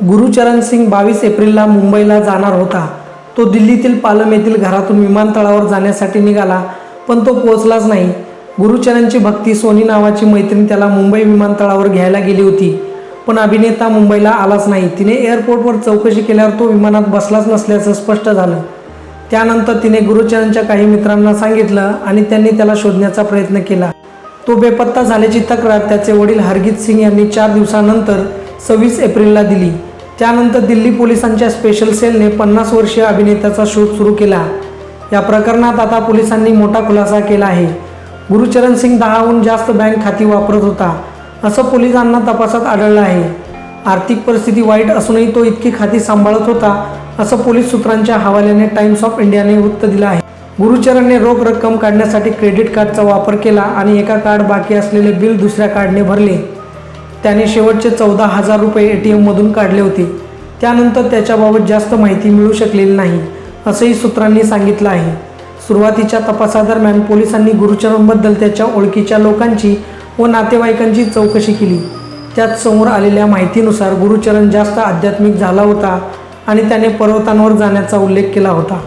गुरुचरण सिंग बावीस एप्रिलला मुंबईला जाणार होता. तो दिल्लीतील पालम येथील घरातून विमानतळावर जाण्यासाठी निघाला पण तो पोहोचलाच नाही. गुरुचरणची भक्ती सोनी नावाची मैत्रीण त्याला मुंबई विमानतळावर घ्यायला गेली होती पण अभिनेता मुंबईला आलाच नाही. तिने एअरपोर्टवर चौकशी केल्यावर तो विमानात बसलाच नसल्याचं स्पष्ट झालं. त्यानंतर तिने गुरुचरणच्या काही मित्रांना सांगितलं आणि त्यांनी त्याला शोधण्याचा प्रयत्न केला. तो बेपत्ता झाल्याची तक्रार त्याचे वडील हरगीत सिंग यांनी चार दिवसानंतर सव्वीस एप्रिलला दिली. त्यानंतर दिल्ली पोलिसांच्या स्पेशल सेलने पन्नास वर्षीय अभिनेत्याचा शोध सुरू केला. या प्रकरणात आता पोलिसांनी मोठा खुलासा केला आहे. गुरुचरण सिंग दहाहून जास्त बँक खाती वापरत होता. असं पोलिसांना तपासात आढळलं आहे. आर्थिक परिस्थिती वाईट असूनही तो इतकी खाती सांभाळत होता असं पोलीस सूत्रांच्या हवाल्याने टाइम्स ऑफ इंडियाने वृत्त दिलं आहे. गुरुचरणने रोख रक्कम काढण्यासाठी क्रेडिट कार्डचा वापर केला आणि एका कार्ड बाकी असलेले बिल दुसऱ्या कार्डने भरले. त्याने शेवटचे चौदा हजार रुपये ए टी एममधून काढले होते. त्यानंतर त्याच्याबाबत जास्त माहिती मिळू शकलेली नाही असंही सूत्रांनी सांगितलं आहे. सुरुवातीच्या तपासादरम्यान पोलिसांनी गुरुचरणबद्दल त्याच्या ओळखीच्या लोकांची व नातेवाईकांची चौकशी केली. त्यात समोर आलेल्या माहितीनुसार गुरुचरण जास्त आध्यात्मिक झाला होता आणि त्याने पर्वतांवर जाण्याचा उल्लेख केला होता.